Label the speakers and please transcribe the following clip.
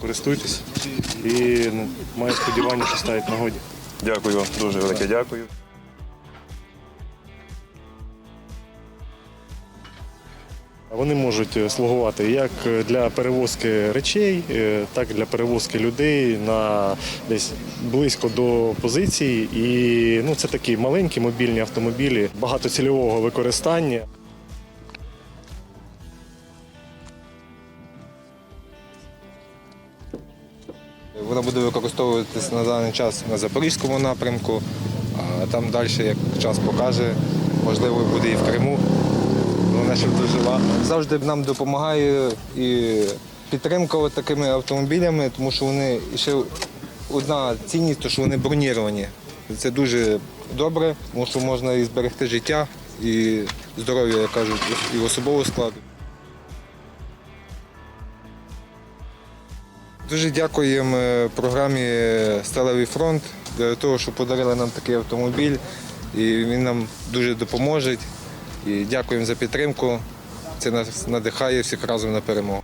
Speaker 1: Користуйтесь і ну, маю сподівання, що ставить нагоді.
Speaker 2: Дякую, дуже велике дякую.
Speaker 1: Вони можуть е, слугувати як для перевозки речей, е, так і для перевозки людей на десь близько до позицій. І ну, це такі маленькі мобільні автомобілі багатоцільового використання.
Speaker 3: Вона буде використовуватись на даний час на Запорізькому напрямку, а там далі, як час покаже, можливо, буде і в Криму. Вона ще дожила. Завжди нам допомагає і підтримка такими автомобілями, тому що вони ще одна цінність, то що вони броніровані. Це дуже добре, тому що можна і зберегти життя, і здоров'я, як кажуть, і особового складу. Дуже дякуємо е, програмі Сталевий фронт для того, що подарили нам такий автомобіль. І він нам дуже допоможе. І дякуємо за підтримку. Це нас надихає всіх разом на перемогу.